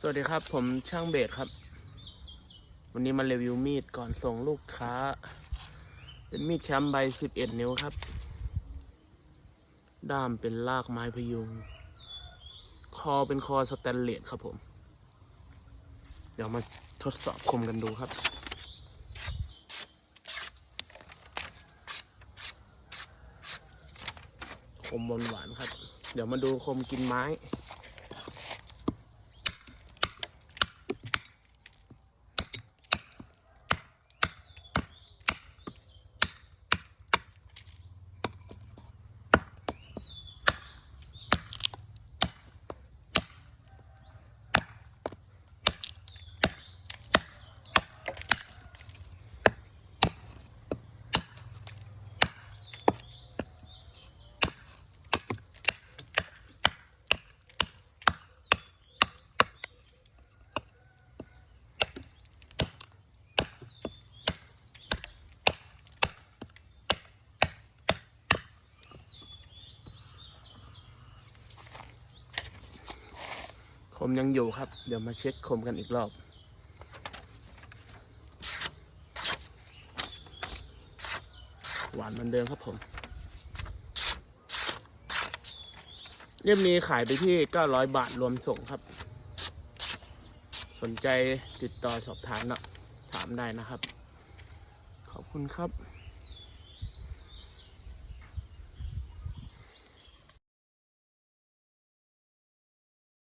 สวัสดีครับ ผมช่างเบสครับ วันนี้มารีวิวมีดก่อนส่งลูกค้า เป็นมีดแคมป์ใบ11นิ้วครับ ด้ามเป็นลากไม้พยุง คอเป็นคอสแตนเลสครับผม เดี๋ยวมาทดสอบคมกันดูครับคมหวานครับ เดี๋ยวมาดูคมกินไม้ คมยังอยู่ครับ เดี๋ยวมาเช็คคมกันอีกรอบหวานเหมือนเดิมครับผม เล่มนี้ขายไปที่ 900 บาทรวมส่งครับ สนใจติดต่อสอบถามนะถามได้นะครับ ขอบคุณครับ